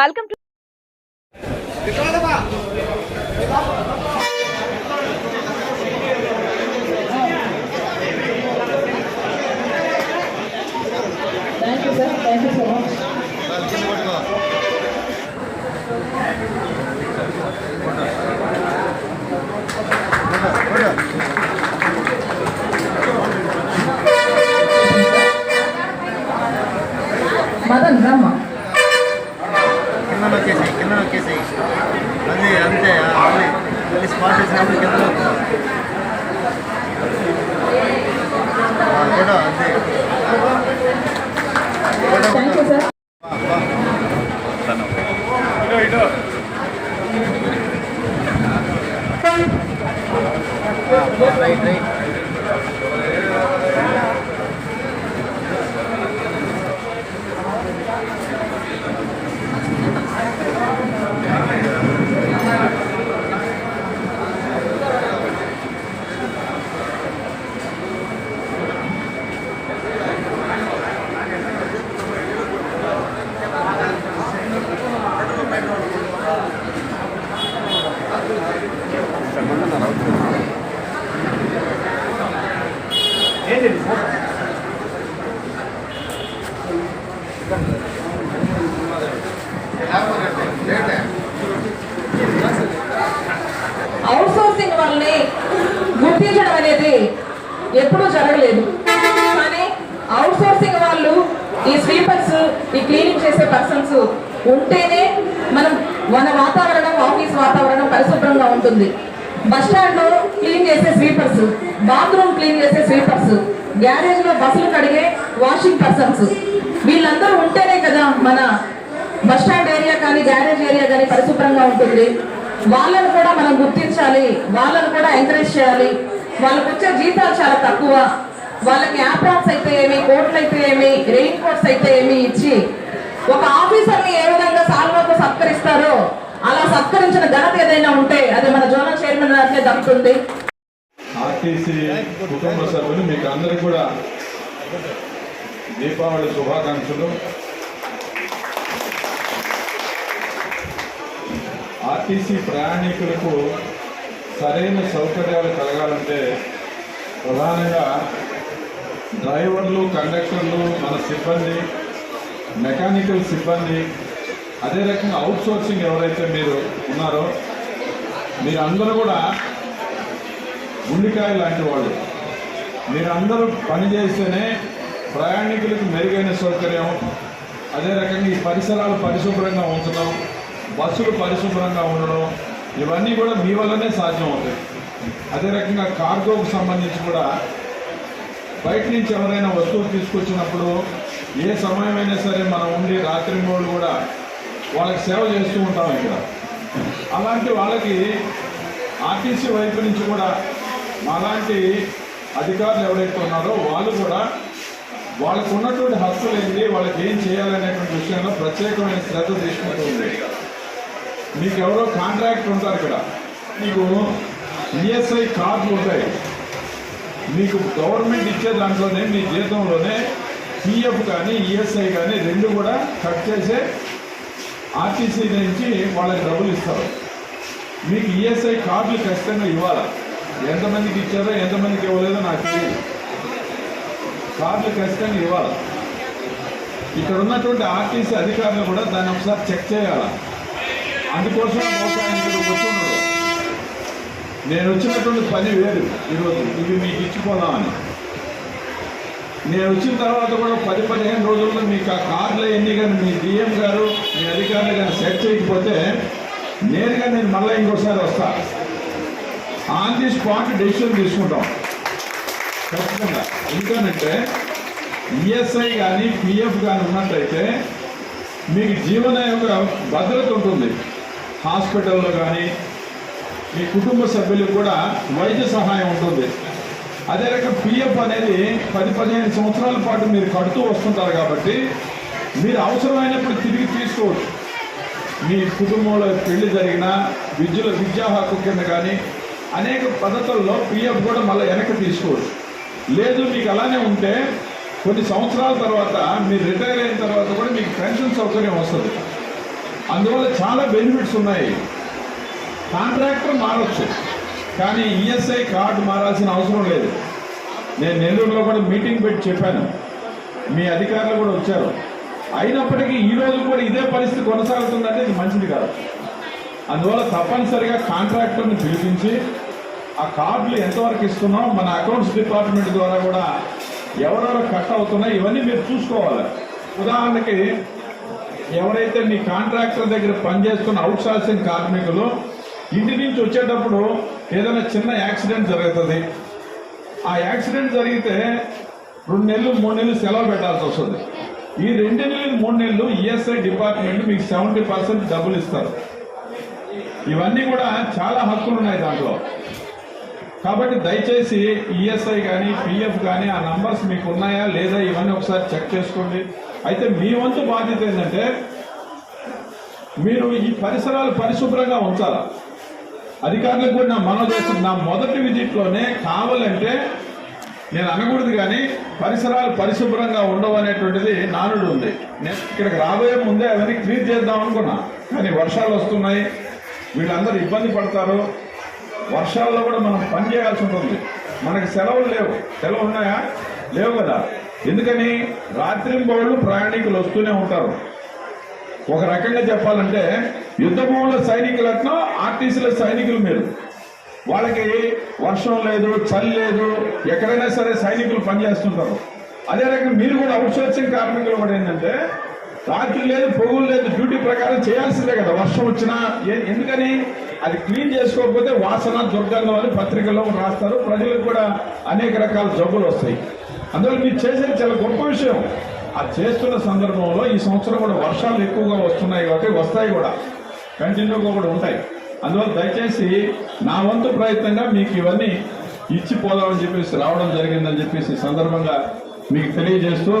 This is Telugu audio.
వెల్కమ్ టు థ్యాంక్ యూ కింద నొక్కేసాయి కింద నొక్కేసాయి అది అంతే మళ్ళీ మళ్ళీ స్పాట్ వేసినప్పుడు కింద ఫోటో అంతే. Right right. అవుట్ సోర్సింగ్ వాళ్ళని గుర్తించడం అనేది ఎప్పుడూ జరగలేదు. కానీ అవుట్ సోర్సింగ్ వాళ్ళు ఈ స్వీపర్స్ ఈ క్లీనింగ్ చేసే పర్సన్స్ ఉంటేనే మనం మన వాతావరణం ఆఫీస్ వాతావరణం పరిశుభ్రంగా ఉంటుంది. బస్ స్టాండ్లో క్లీన్ చేసే స్వీపర్స్ బాత్రూమ్ క్లీన్ చేసే స్వీపర్స్ గ్యారేజ్లో బస్సులు కడిగే వాషింగ్ పర్సన్స్ వీళ్ళందరూ ఉంటేనే కదా మన బస్ స్టాండ్ ఏరియా కానీ గ్యారేజ్ ఏరియా కానీ పరిశుభ్రంగా ఉంటుంది. వాళ్ళను కూడా మనం గుర్తించాలి. వాళ్ళను కూడా ఎంకరేజ్ చేయాలి. వాళ్ళకి వచ్చే జీతాలు చాలా తక్కువ. వాళ్ళకి యాప్రాప్స్ అయితే ఏమి కోట్లు అయితే ఏమి రెయిన్ కోట్స్ అయితే ఏమి ఇచ్చి ఒక ఆఫీసర్ని ఏ విధంగా సాల్వాతో సత్కరిస్తారో అలా సత్కరించిన ఘనత ఏదైనా ఉంటే అది మన జోనల్ చైర్మన్ గారికే దక్కుతుంది. ఆర్టీసీ కుటుంబ సభ్యులు మీకు అందరికి కూడా దీపావళి శుభాకాంక్షలు. ఆర్టీసీ ప్రయాణికులకు సరైన సౌకర్యాలు కలగాలంటే ప్రధానంగా డ్రైవర్లు కండక్టర్లు మన సిబ్బంది మెకానికల్ సిబ్బంది అదే రకంగా అవుట్ సోర్సింగ్ ఎవరైతే మీరు ఉన్నారో మీరందరూ కూడా గుండికాయ లాంటి వాళ్ళు. మీరందరూ పని చేస్తేనే ప్రయాణికులకు మెరుగైన సౌకర్యం. అదే రకంగా ఈ పరిసరాలు పరిశుభ్రంగా ఉంచడం బస్సులు పరిశుభ్రంగా ఉండడం ఇవన్నీ కూడా మీ వల్లనే సాధ్యం అవుతాయి అదే రకంగా కార్గోకు సంబంధించి కూడా బయట నుంచి ఎవరైనా వస్తువులు తీసుకొచ్చినప్పుడు ఏ సమయమైనా సరే మనం ఉండి రాత్రి మూడు కూడా వాళ్ళకి సేవ చేస్తూ ఉంటాం ఇక్కడ. అలాంటి వాళ్ళకి ఆర్టీసీ వైపు నుంచి కూడా మాలాంటి అధికారులు ఎవరైతే ఉన్నారో వాళ్ళు కూడా వాళ్ళకు ఉన్నటువంటి హక్కులు ఏంటి? వాళ్ళకి ఏం చేయాలనేటువంటి విషయంలో ప్రత్యేకమైన శ్రద్ధ తీసుకుంటుంది మీకు ఎవరో కాంట్రాక్ట్ ఉంటారు ఇక్కడ. మీకు ఈఎస్ఐ కార్డులు ఉంటాయి. మీకు గవర్నమెంట్ ఇచ్చే దాంట్లోనే మీ జీతంలోనే పిఎఫ్ కానీ ఈఎస్ఐ కానీ రెండు కూడా కట్ చేసే ఆర్టీసీ నుంచి వాళ్ళకి డబ్బులు ఇస్తారు. మీకు ఈఎస్ఐ కార్డులు ఖచ్చితంగా ఇవ్వాలి? ఎంతమందికి ఇచ్చారో ఎంతమందికి ఇవ్వలేదో నాకు తెలియదు. కార్లు ఖచ్చితంగా ఇవ్వాలి. ఇక్కడ ఉన్నటువంటి ఆర్టీసీ అధికారులు కూడా దాన్ని ఒకసారి చెక్ చేయాలి? అందుకోసం బహుశా ఆయన నేను వచ్చినటువంటి పని వేరు ఈరోజు. ఇవి మీకు ఇచ్చిపోదామని. నేను వచ్చిన తర్వాత కూడా పది పదిహేను రోజుల్లో మీకు ఆ కార్లు ఎన్ని కానీ మీ డిఎం గారు మీ అధికారులు కానీ సెట్ చేయకపోతే నేరుగా నేను మళ్ళీ ఇంకోసారి వస్తా. ఆన్ ది స్పాట్ డెసిషన్ తీసుకుంటాం. ఖచ్చితంగా. ఎందుకనంటే ఈఎస్ఐ కానీ పిఎఫ్ కానీ ఉన్నట్టయితే మీకు జీవన యొక్క భద్రత ఉంటుంది. హాస్పిటల్లో కానీ మీ కుటుంబ సభ్యులకు కూడా వైద్య సహాయం ఉంటుంది. అదే రకం పిఎఫ్ అనేది పది పదిహేను సంవత్సరాల పాటు మీరు కడుతూ వస్తుంటారు కాబట్టి మీరు అవసరమైనప్పుడు తిరిగి తీసుకోవచ్చు. మీ కుటుంబంలో పెళ్ళి జరిగినా విద్యలో విద్యా హక్కు కింద కానీ అనేక పద్ధతుల్లో పిఎఫ్ కూడా మళ్ళీ వెనక్కి తీసుకోవచ్చు. లేదు మీకు అలానే ఉంటే కొన్ని సంవత్సరాల తర్వాత మీరు రిటైర్ అయిన తర్వాత కూడా మీకు పెన్షన్ సౌకర్యం వస్తుంది. అందువల్ల చాలా బెనిఫిట్స్ ఉన్నాయి. కాంట్రాక్టర్ మారచ్చు. కానీ ఈఎస్ఐ కార్డు మారాల్సిన అవసరం లేదు. నేను నెల్లూరులో కూడా మీటింగ్ పెట్టి చెప్పాను. మీ అధికారులు కూడా వచ్చారు. అయినప్పటికీ ఈ రోజు కూడా ఇదే పరిస్థితి కొనసాగుతుందంటే ఇది మంచిది కాదు. అందువల్ల తప్పనిసరిగా కాంట్రాక్టర్ని పిలిపించి ఆ కార్డులు ఎంతవరకు ఇస్తున్నాం మన అకౌంట్స్ డిపార్ట్మెంట్ ద్వారా కూడా ఎవరెవరు కట్ అవుతున్నాయి? ఇవన్నీ మీరు చూసుకోవాలి. ఉదాహరణకి ఎవరైతే మీ కాంట్రాక్టర్ దగ్గర పనిచేస్తున్న అవుట్ సోర్సింగ్ కార్మికులు ఇంటి నుంచి వచ్చేటప్పుడు ఏదైనా చిన్న యాక్సిడెంట్ జరుగుతుంది. ఆ యాక్సిడెంట్ జరిగితే రెండు నెలలు మూడు నెలలు సెలవు పెట్టాల్సి వస్తుంది. ఈ రెండు నెలలు మూడు నెలలు ఈఎస్ఐ డిపార్ట్మెంట్ మీకు సెవెంటీ పర్సెంట్ డబ్బులు ఇస్తారు. ఇవన్నీ కూడా చాలా హక్కులు ఉన్నాయి దాంట్లో. కాబట్టి దయచేసి ఈఎస్ఐ కానీ పిఎఫ్ కానీ ఆ నంబర్స్ మీకు ఉన్నాయా లేదా ఇవన్నీ ఒకసారి చెక్ చేసుకోండి. అయితే మీ వంతు బాధ్యత ఏంటంటే మీరు ఈ పరిసరాలు పరిశుభ్రంగా ఉంచాలా? అధికారులకు కూడా నా మనవి చేస్తుంది నా మొదటి విజిట్లోనే కావాలంటే నేను అనకూడదు కానీ పరిసరాలు పరిశుభ్రంగా ఉండవు అనేటువంటిది నానుడు ఉంది. నేను ఇక్కడికి రాబోయే ముందే అవన్నీ క్లీన్ చేద్దాం అనుకున్నా. కానీ వర్షాలు వస్తున్నాయి. వీళ్ళందరూ ఇబ్బంది పడతారు. వర్షాల్లో కూడా మనం పని చేయాల్సి ఉంటుంది. మనకి సెలవులు లేవు. సెలవు ఉన్నాయా? లేవు కదా. ఎందుకని? రాత్రింబౌళ్ళు ప్రయాణికులు వస్తూనే ఉంటారు. ఒక రకంగా చెప్పాలంటే యుద్ధ భూముల సైనికులట్నో ఆర్టీసీల సైనికులు మీరు. వాళ్ళకి వర్షం లేదు చలి లేదు ఎక్కడైనా సరే సైనికులు పనిచేస్తుంటారు అదే రకంగా మీరు కూడా అవుట్సోర్సింగ్ కార్మికులు కూడా ఏంటంటే రాత్రి లేదు పొగులు లేదు డ్యూటీ ప్రకారం చేయాల్సిందే కదా. వర్షం వచ్చినా ఎందుకని? అది క్లీన్ చేసుకోకపోతే వాసన దుర్గంధం అని పత్రికల్లో రాస్తారు. ప్రజలకు కూడా అనేక రకాల జబ్బులు వస్తాయి. అందువల్ల మీరు చేసేది చాలా గొప్ప విషయం. అది చేస్తున్న సందర్భంలో ఈ సంవత్సరం కూడా వర్షాలు ఎక్కువగా వస్తున్నాయి కాబట్టి వస్తాయి కూడా. కంటిన్యూగా కూడా ఉంటాయి. అందువల్ల దయచేసి నా వంతు ప్రయత్నంగా మీకు ఇవన్నీ ఇచ్చి పోదామని చెప్పేసి రావడం జరిగిందని చెప్పేసి సందర్భంగా మీకు తెలియజేస్తూ